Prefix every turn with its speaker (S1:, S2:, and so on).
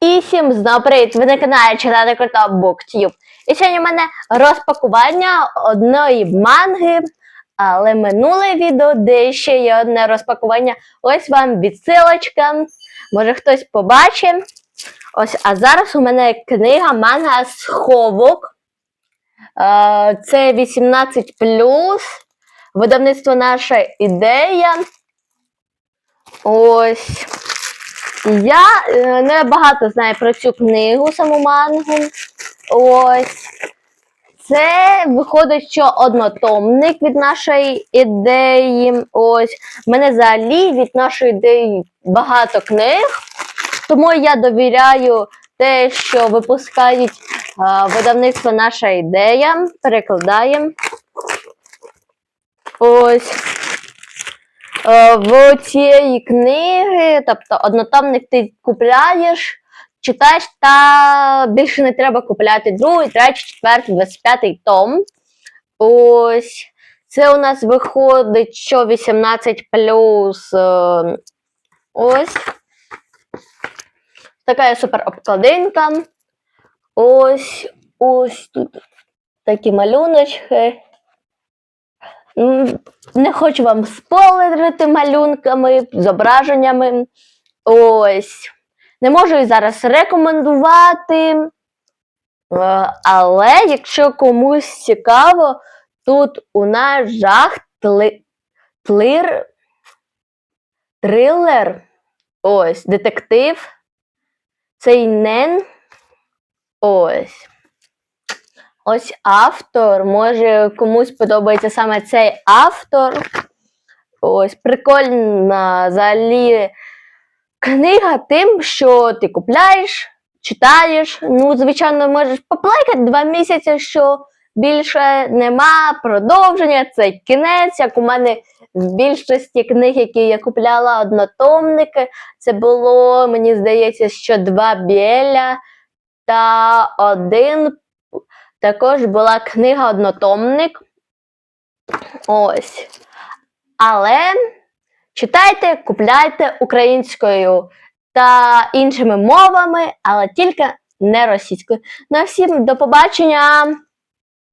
S1: І всім знову привіт! Ви на каналі Читати Круто BookTube. І сьогодні в мене розпакування одної манги, але минуле відео, де ще є одне розпакування. Ось вам відсилочка. Може хтось побачить. Ось, а зараз у мене книга манга Сховок. Е, Це 18 Видавництво наша ідея. Ось. Я е, не багато знаю про цю книгу, саму мангу. Ось. Це виходить, що однотомник від нашої ідеї. Ось. Мене взагалі від нашої ідеї багато книг, тому я довіряю те, що випускають е, видавництво наша ідея. Перекладаємо. Ось. Е, в цієї книги, тобто однотомник ти купляєш, читаєш, та більше не треба купляти другий, третій, четвертий, двадцять п'ятий том. Ось. Це у нас виходить, що 18 плюс. е, Ось. Така супер обкладинка. Ось. Ось тут такі малюночки. Не хочу вам спойлерити малюнками, зображеннями. Ось. Не можу і зараз рекомендувати. Е, Але якщо комусь цікаво, тут у нас жах тли, тлир, трилер. Ось, детектив. Цей нен. Ось. Ось автор. Може комусь подобається саме цей автор. Ось прикольна взагалі книга тим, що ти купляєш, читаєш. Ну, звичайно, можеш поплакати два місяці, що більше нема продовження, це кінець, як у мене в більшості книг, які я купляла однотомники, це було, мені здається, що два біля та один також була книга однотомник. Ось. Але читайте, купляйте українською та іншими мовами, але тільки не російською. На всім до побачення!